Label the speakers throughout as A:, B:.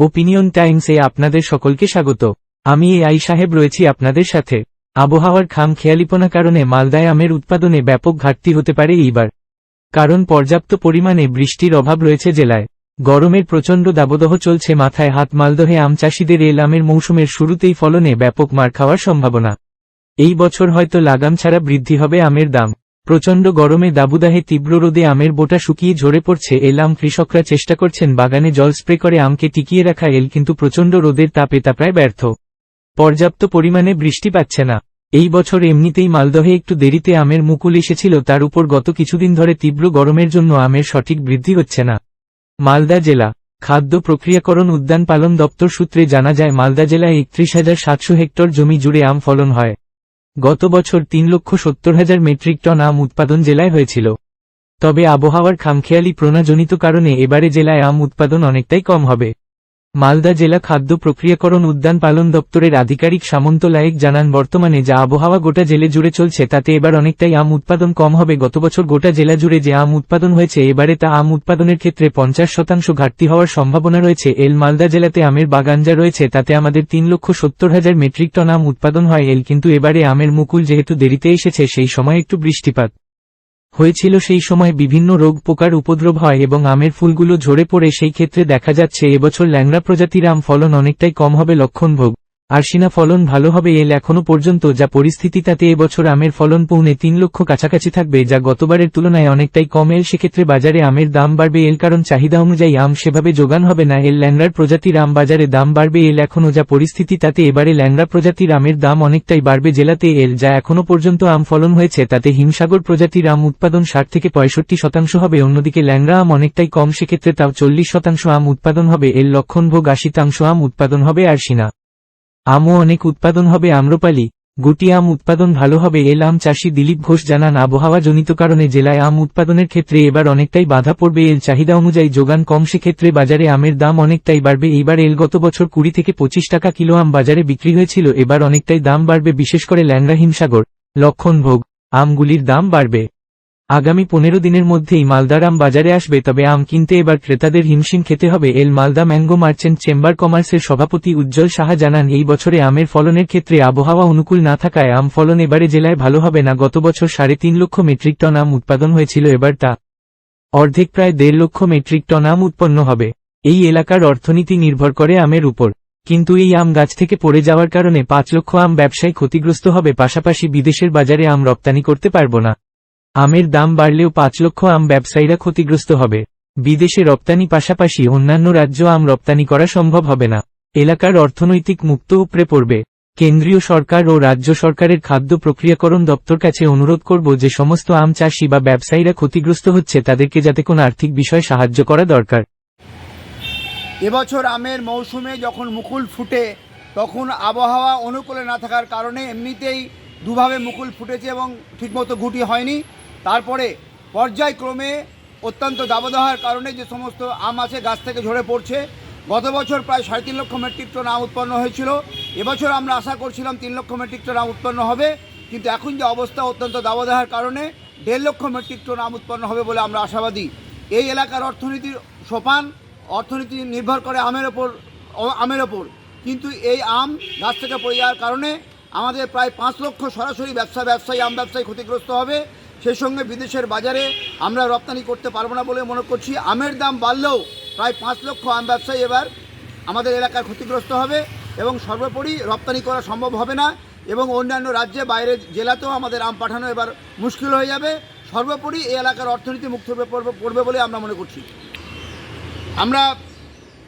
A: Opinion টাইমসে আপনাদের সকলকে স্বাগত। আমি এ আই সাহেব রয়েছি আপনাদের সাথে। আবহাওয়ার খাম খেয়ালিপনা কারণে মালদায় আমের উৎপাদনে ব্যাপক ঘাটতি হতে পারে এইবার। কারণ পর্যাপ্ত পরিমাণে বৃষ্টির অভাব রয়েছে জেলায়। গরমের প্রচণ্ড দাবদহ চলছে মাথায় হাত মালদহে আম চাষিদের এল আমের মৌসুমের শুরুতেই ফলনে ব্যাপক মার খাওয়ার সম্ভাবনা। এই বছর হয়তো লাগাম ছাড়া বৃদ্ধি হবে আমের দাম। প্রচণ্ড গরমে দাবুদাহে তীব্র রোদে আমের বোটা শুকিয়ে ঝরে পড়ছে, এল আম কৃষকরা চেষ্টা করছেন বাগানে জল স্প্রে করে আমকে টিকিয়ে রাখা এল, কিন্তু প্রচণ্ড রোদের তাপে তা প্রায় ব্যর্থ। পর্যাপ্ত পরিমাণে বৃষ্টি পাচ্ছে না। এই বছর এমনিতেই মালদহে একটু দেরিতে আমের মুকুল এসেছিল, তার উপর গত কিছুদিন ধরে তীব্র গরমের জন্য আমের সঠিক বৃদ্ধি হচ্ছে না। মালদা জেলা খাদ্য প্রক্রিয়াকরণ উদ্যান পালন দপ্তর সূত্রে জানা যায়, মালদা জেলায় একত্রিশ হাজার সাতশো হেক্টর জমি জুড়ে আম ফলন হয়। গত বছর তিন লক্ষ সত্তর হাজার মেট্রিক টন আম উৎপাদন জেলায় হয়েছিল। তবে আবহাওয়ার খামখেয়ালি প্রণাজনিত কারণে এবারে জেলায় আম উৎপাদন অনেকটাই কম হবে। মালদা জেলা খাদ্য প্রক্রিয়াকরণ উদ্যান পালন দপ্তরের আধিকারিক সামন্ত লায়েক জানান, বর্তমানে যা আবহাওয়া গোটা জেলে জুড়ে চলছে, তাতে এবার অনেকটাই আম উৎপাদন কম হবে। গত বছর গোটা জেলা জুড়ে যে আম উৎপাদন হয়েছে, এবারে তা আম উৎপাদনের ক্ষেত্রে পঞ্চাশ শতাংশ ঘাটতি হওয়ার সম্ভাবনা রয়েছে। এল মালদা জেলাতে আমের বাগান যা রয়েছে, তাতে আমাদের তিন লক্ষ সত্তর হাজার মেট্রিক টন আম উৎপাদন হয়। এল কিন্তু এবারে আমের মুকুল যেহেতু দেরিতে এসেছে, সেই সময় একটু বৃষ্টিপাত। হয়েছিল সেই সময় বিভিন্ন রোগ পোকার উপদ্রব হয় এবং আমের ফুলগুলো ঝরে পড়ে, সেই ক্ষেত্রে দেখা যাচ্ছে এবছর ল্যাংড়া প্রজাতির আম ফলন অনেকটাই কম হবে লক্ষণভোগ। আরশিনা ফলন ভালো হবে এল এখনও পর্যন্ত, যা পরিস্থিতি তাতে এবছর আমের ফলন পৌনে তিন লক্ষ কাছাকাছি থাকবে, যা গতবারের তুলনায় অনেকটাই কম। এল সেক্ষেত্রে বাজারে আমের দাম বাড়বে এল, কারণ চাহিদা অনুযায়ী আম সেভাবে যোগান হবে না। এল ল্যাংড়ার প্রজাতির আম বাজারে দাম বাড়বে এল এখনও, যা পরিস্থিতি তাতে এবারে ল্যাংড়া প্রজাতির আমের দাম অনেকটাই বাড়বে জেলাতে এল, যা এখনও পর্যন্ত আম ফলন হয়েছে। তাতে হিমসাগর প্রজাতির আম উৎপাদন ষাট থেকে পঁয়ষট্টি শতাংশ হবে, অন্যদিকে ল্যাংড়া আম অনেকটাই কম, সেক্ষেত্রে তাও চল্লিশ শতাংশ আম উৎপাদন হবে। এর লক্ষণভোগ আশিতাংশ আম উৎপাদন হবে আরশিনা আমও অনেক উৎপাদন হবে আম্রপালি, গুটি আম উৎপাদন ভালো হবে, এল আম চাষি দিলীপ ঘোষ জানান, আবহাওয়াজনিত কারণে জেলায় আম উৎপাদনের ক্ষেত্রে এবার অনেকটাই বাধা পড়বে এল চাহিদা অনুযায়ী যোগান কম, সেক্ষেত্রে বাজারে আমের দাম অনেকটাই বাড়বে, এইবার এল গত বছর কুড়ি থেকে পঁচিশ টাকা কিলো আম বাজারে বিক্রি হয়েছিল, এবার অনেকটাই দাম বাড়বে, বিশেষ করে ল্যাংড়া হিমসাগর, লক্ষণভোগ, আমগুলির দাম বাড়বে। আগামী পনেরো দিনের মধ্যেই মালদার আম বাজারে আসবে, তবে আম কিনতে এবার ক্রেতাদের হিমশিম খেতে হবে। এল মালদা ম্যাঙ্গো মার্চেন্ট চেম্বার কমার্সের সভাপতি উজ্জ্বল সাহা জানান, এই বছরে আমের ফলনের ক্ষেত্রে আবহাওয়া অনুকূল না থাকায় আম ফলন এবারে জেলায় ভালো হবে না। গত বছর সাড়ে তিন লক্ষ মেট্রিক টন আম উৎপাদন হয়েছিল, এবার তা অর্ধেক প্রায় দেড় লক্ষ মেট্রিক টন আম উৎপন্ন হবে। এই এলাকার অর্থনীতি নির্ভর করে আমের উপর। কিন্তু এই আম গাছ থেকে পড়ে যাওয়ার কারণে পাঁচ লক্ষ আম ব্যবসায় ক্ষতিগ্রস্ত হবে, পাশাপাশি বিদেশের বাজারে আম রপ্তানি করতে পারব না। আমের দাম বাড়লেও পাঁচ লক্ষ আম ব্যবসায়ীরা ক্ষতিগ্রস্ত হবে। বিদেশে রপ্তানি পাশাপাশি অন্যান্য রাজ্য আম রপ্তানি করা সম্ভব হবে না। এলাকার অর্থনৈতিক মুক্ত উপড়ে পড়বে। কেন্দ্রীয় সরকার ও রাজ্য সরকারের খাদ্য প্রক্রিয়াকরণ দপ্তর কাছে অনুরোধ করব যে সমস্ত আম চাষি বা ব্যবসায়ীরা ক্ষতিগ্রস্ত হচ্ছে তাদেরকে যাতে কোনো আর্থিক বিষয়ে সাহায্য করা দরকার।
B: এবছর আমের মৌসুমে যখন মুকুল ফুটে, তখন আবহাওয়া অনুকূলে না থাকার কারণে এমনিতেই দুভাবে মুকুল ফুটেছে এবং ঠিকমতো গুটি হয়নি। তারপরে পর্যায়ক্রমে অত্যন্ত দাবদাহের কারণে যে সমস্ত আম আছে, গাছ থেকে ঝরে পড়ছে। গত বছর প্রায় সাড়ে তিন লক্ষ মেট্রিক টন আম উৎপন্ন হয়েছিল। এবছর আমরা আশা করছিলাম তিন লক্ষ মেট্রিক টন আম উৎপন্ন হবে। কিন্তু এখন যে অবস্থা অত্যন্ত দাবদাহের কারণে দেড় লক্ষ মেট্রিক টন আম উৎপন্ন হবে বলে আমরা আশাবাদী। এই এলাকার অর্থনীতির সোপান অর্থনীতি নির্ভর করে আমের ওপর আমের ওপর। কিন্তু এই আম গাছ থেকে পড়ে যাওয়ার কারণে আমাদের প্রায় পাঁচ লক্ষ সরাসরি ব্যবসা, ব্যবসায়ী, আম ব্যবসায়ী ক্ষতিগ্রস্ত হবে। সেই সঙ্গে বিদেশের বাজারে আমরা রপ্তানি করতে পারব না বলে মনে করছি। আমের দাম বাড়লেও প্রায় পাঁচ লক্ষ আম ব্যবসায়ী এবার আমাদের এলাকায় ক্ষতিগ্রস্ত হবে এবং সর্বোপরি রপ্তানি করা সম্ভব হবে না এবং অন্যান্য রাজ্যে, বাইরের জেলাতেও আমাদের আম পাঠানো এবার মুশকিল হয়ে যাবে। সর্বোপরি এই এলাকার অর্থনীতি মুক্ত হয়ে পড়বে বলে আমরা মনে করছি। আমরা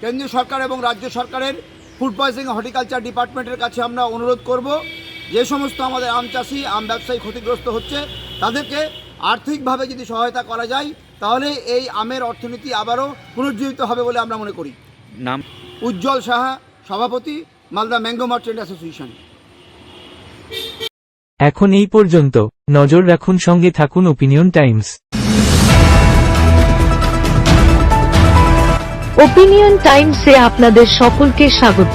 B: কেন্দ্রীয় সরকার এবং রাজ্য সরকারের ফুড পয়সনিং হর্টিকালচার ডিপার্টমেন্টের কাছে আমরা অনুরোধ করব। যে সমস্ত আমাদের আম চাষি আম ব্যবসায়ী ক্ষতিগ্রস্ত হচ্ছে তাদেরকে আর্থিকভাবে যদি সহায়তা করা যায় তাহলে এই আমের অর্থনীতি আবারও পুনর্জীবিত হবে বলে আমরা মনে করি।
C: নাম?
B: উজ্জ্বল সাহা সভাপতি মালদা ম্যাঙ্গো মার্চেন্ট অ্যাসোসিয়েশন।
A: এখন এই পর্যন্ত। নজর রাখুন সঙ্গে থাকুন ওপিনিয়ন টাইমস
D: ওপিনিয়ন টাইমসে আপনাদের সকলকে স্বাগত।